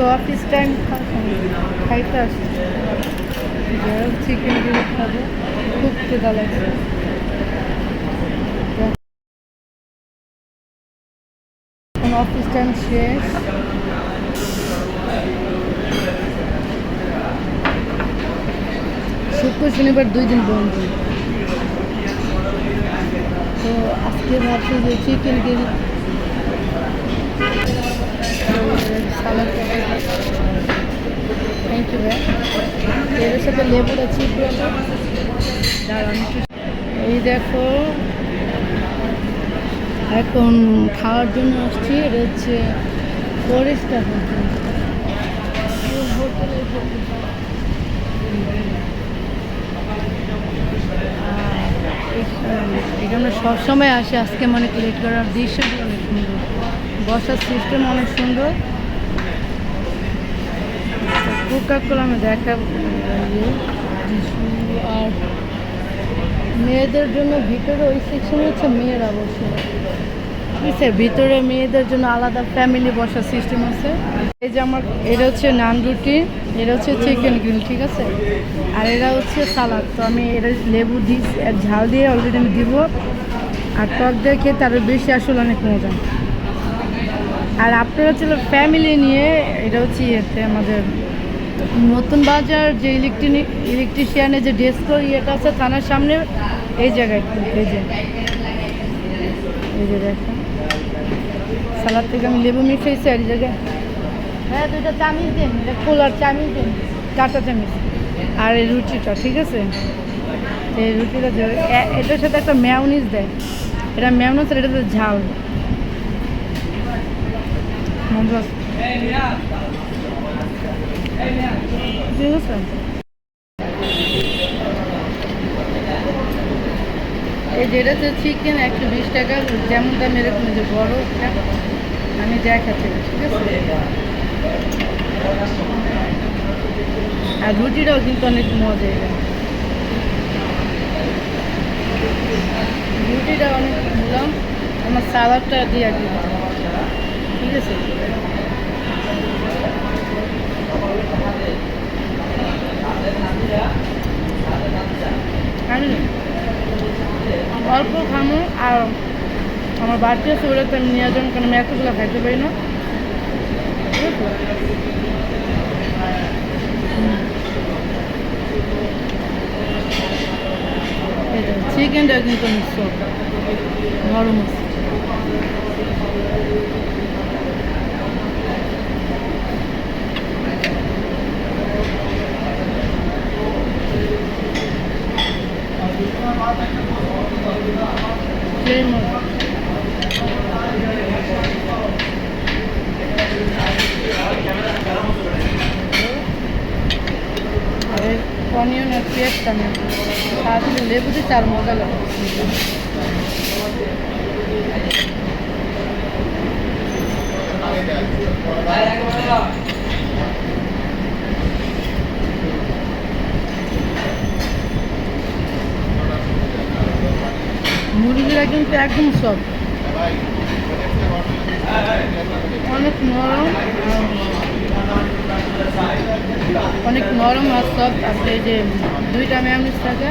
তো office time খাইতে আসছি। চিকেন বিরিয়ানি খাব। খুব খিদা লাগছে। অফিস টাইম শেষ। শুক্র, শনিবার দুই দিন বন্ধ। তো আজকে ভাবছি যে chicken grill salad thank you এর সাথে চিপ দাঁড়ান এই দেখো, এখন খাওয়ার জন্য আসছি। এটা হচ্ছে ফরেস্টার হোটেল। এখানে সবসময় আসে। আজকে মনে লেট করার দৃশ্যটি অনেক সুন্দর। বসার সিস্টেম অনেক সুন্দর। কোকা দেখা ইয়ে, আর মেয়েদের জন্য ভিতরে ওই সেকশনে হচ্ছে মেয়েরা বসে ঠিক আছে ভিতরে মেয়েদের জন্য আলাদা ফ্যামিলি বসার সিস্টেম আছে। এই যে আমার এটা হচ্ছে নান রুটি এটা হচ্ছে চিকেন গ্রিল ঠিক আছে? আর এরা হচ্ছে সালাদ তো আমি এটা লেবু দিই ঝাল দিয়ে অলরেডি আমি দিব। আর টক দিয়ে খেতে আরও বেশি আসলে অনেক মজা। আর আপনারা ছিল ফ্যামিলি নিয়ে এটা হচ্ছে ইয়েতে আমাদের নতুন বাজার, যে ইলেকট্রনিক ইলেকট্রিশিয়ানের যে ডেস্ক ইয়েটা আছে, থানার সামনে, এই জায়গায়, এই যে। এই যে দেখেন। সালাদ থেকে আমি লেবু মিশাইছি আর জায়গায়। হ্যাঁ দুইটা চামিচ দিন, এটা খোলার চামিচ দিন কাঁটা চামিচ। আর এই রুটিটা, ঠিক আছে? এই রুটিটা এটার সাথে একটা ম্যাউনিস দেয়। এটা ম্যাউনিস আর এটাতে ঝাল। আছে। ঠিক আছে এই যেটা হচ্ছে চিকেন একশো বিশ টাকা, যেমন দাম এরকম যে বড় আমি দেখাচ্ছি, ঠিক আছে? আর রুটিটাও কিন্তু অনেক মজা এটা রুটিটা অনেক বললাম আমার সালাদটা দিয়ে আর ঠিক আছে? অল্প খামো আর আমার বাড়তি আছে ওটা তো আমি নিয়ে যাব, কারণ আমি এতগুলো খাইতে পারি না। চিকেনটা কিন্তু নরম আছে সেই মজা আর অনিয়ন আর পেঁয়াজটা আমি তাড়াতাড়ি লেবু দিয়ে চার মজা মুরগিরা কিন্তু একদম সব। অনেক নরম অনেক নরম আর সব আপনি যে দুইটা ম্যামনিস থাকে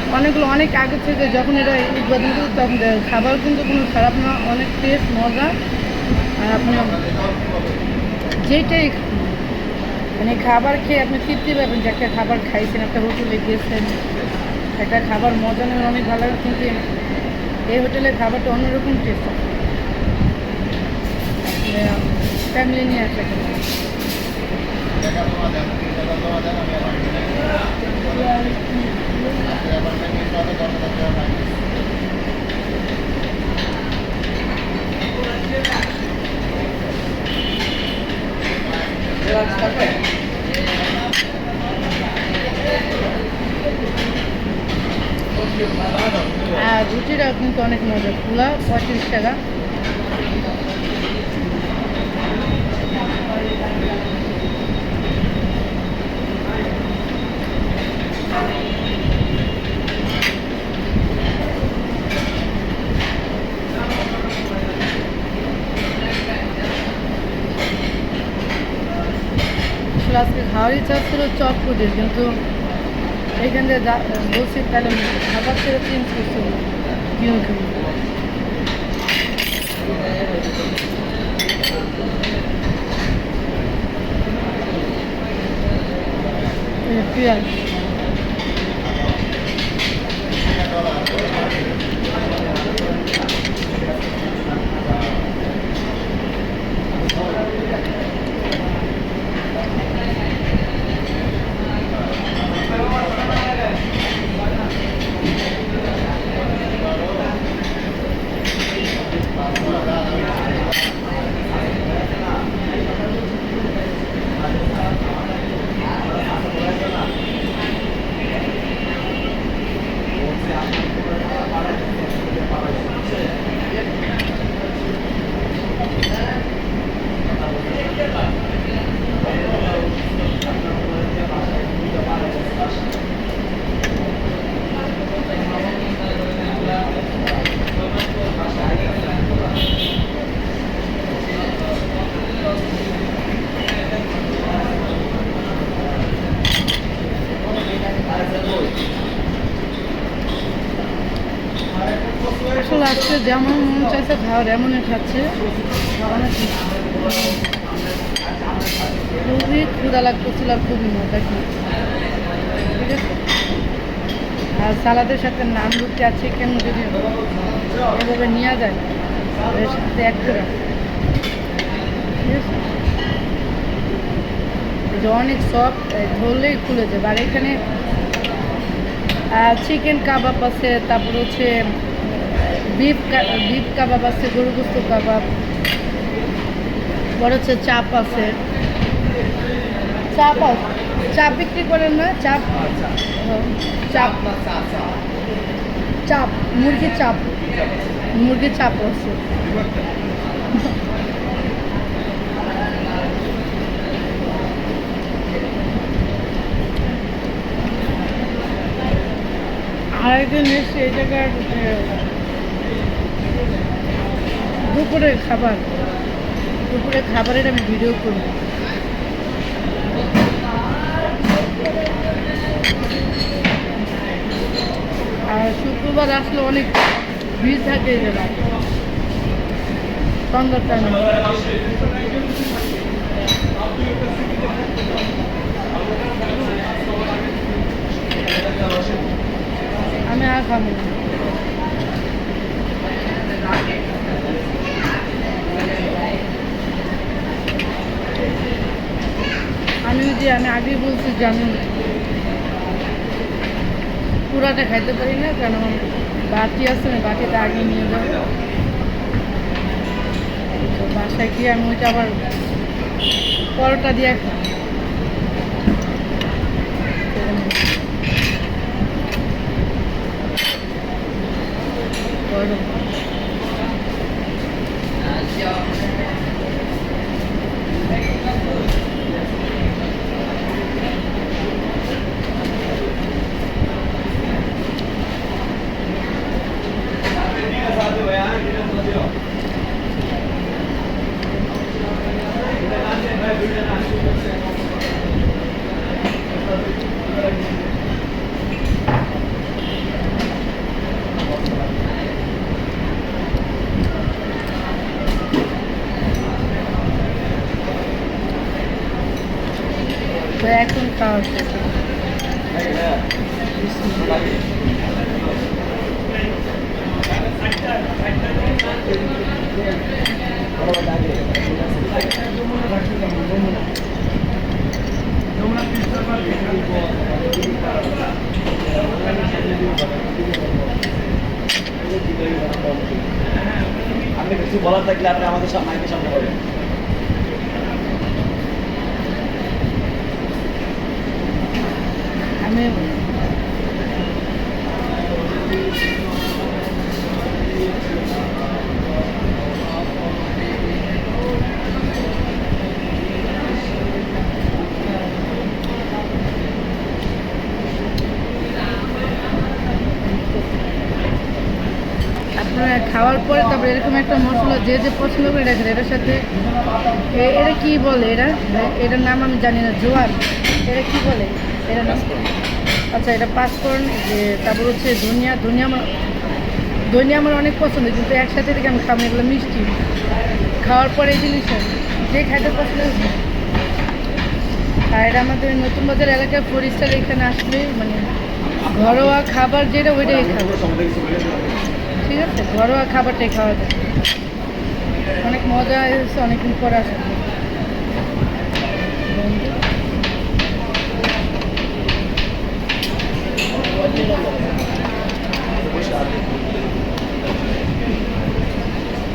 অনেকগুলো, অনেক আগে থেকে যখন এটা উৎপাদন করি তখন। খাবার কিন্তু কোনো খারাপ না, অনেক টেস্ট মজা আর আপনি যেটাই মানে খাবার খেয়ে আপনি তৃপ্তি পাবেন যে একটা খাবার খাইছেন, একটা হোটেলে গিয়েছেন, একটা খাবার মজা নেবেন অনেক ভালো লাগে, কিন্তু এই হোটেলের খাবারটা অন্যরকম টেস্ট ফ্যামিলি নিয়ে আসা রুটিটা তো অনেক মজা খোলা পঁয়ত্রিশ টাকা। আসলে আজকে খাওয়ার ইচ্ছা ছিল চপ পুডির কিন্তু এইখান থেকে যা- বলছি তাহলে খাবার ছেড়ে চেঞ্জ করছি কিউন কিউন পেঁয়াজ আজকে যেমন মন চাইছে খাওয়ার এমনই খাচ্ছে। খুবই ক্ষুদা লাগতেছিল আর খুবই মজা কি ঠিক আছে? আর সালাদের সাথে নান রুটি আছে কেন যদি এভাবে নেওয়া যায় এর সাথে এক করে। ঠিক অনেক সফট ধরলেই খুলে যাবে। আর এখানে চিকেন কাবাব আছে, তারপর হচ্ছে বিফ বিফ কাবাব আছে গরু গোস্ত কাবাব, বড় হচ্ছে চাপ আছে। চাপ চাপ বিক্রি করেন না, চাপ চাপ চাপ মুরগির চাপ মুরগির চাপ আছে। আরেকদিন এসে এই জায়গার দুপুরের খাবার। দুপুরের খাবারের আমি ভিডিও করব। আর শুক্রবার আসলে অনেক ভিড় থাকে টাইমে আমি আর খাব না আমি যে আমি আগেই বলছি যে আমি পুরাটা খাইতে পারি না কারণ বাটি আছে না বাটিটা আগে নিয়ে যাব। তো বাসায় গিয়ে আমি ওইটা আবার পরোটা দিয়ে খাই পরোটা এখন খাওয়া। আপনি কিছু বলার থাকলে আপনি আমাদের সামনে সামনে বলেন খাওয়ার পরে তারপরে এরকম একটা মশলা যে যে পছন্দ করে রাখেন এটার সাথে এরা কি বলে এরা? এটার নাম আমি জানি না জোয়ার এরা কি বলে? এটা নাম আচ্ছা এটা পাঁচফোড়ন যে তারপর হচ্ছে ধনিয়া ধনিয়া আমার ধনিয়া আমার অনেক পছন্দ, কিন্তু একসাথে থেকে আমি খাব এগুলো মিষ্টি। খাওয়ার পরে এই জিনিসটা, যে খাইতে পছন্দ আর এটা আমাদের নতুন বাজার এলাকায় পরিষ্কার এখানে আসলে মানে ঘরোয়া খাবার যেটা, ওইটাই খাব। ঠিক আছে? ঘরোয়া খাবারটাই খাওয়া যায়। অনেক মজা এসেছে অনেকদিন পর আসলে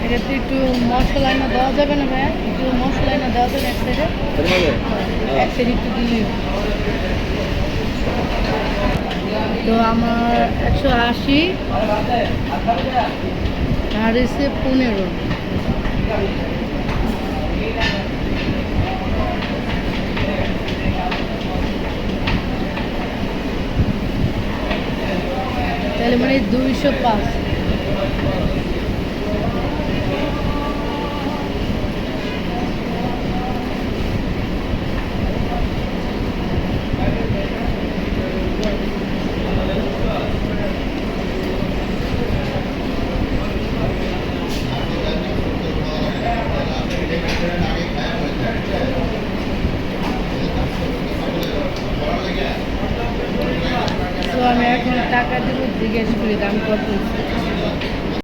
এটাতে একটু মশলা না দেওয়া যাবে না ভাইয়া? একটু মশলা না দেওয়া যাবে এক সাইডে এক সাইডে একটু দিলি তো আমার একশো আশি আর এসে পনেরো। তাহলে মানে দুইশো পাঁচ।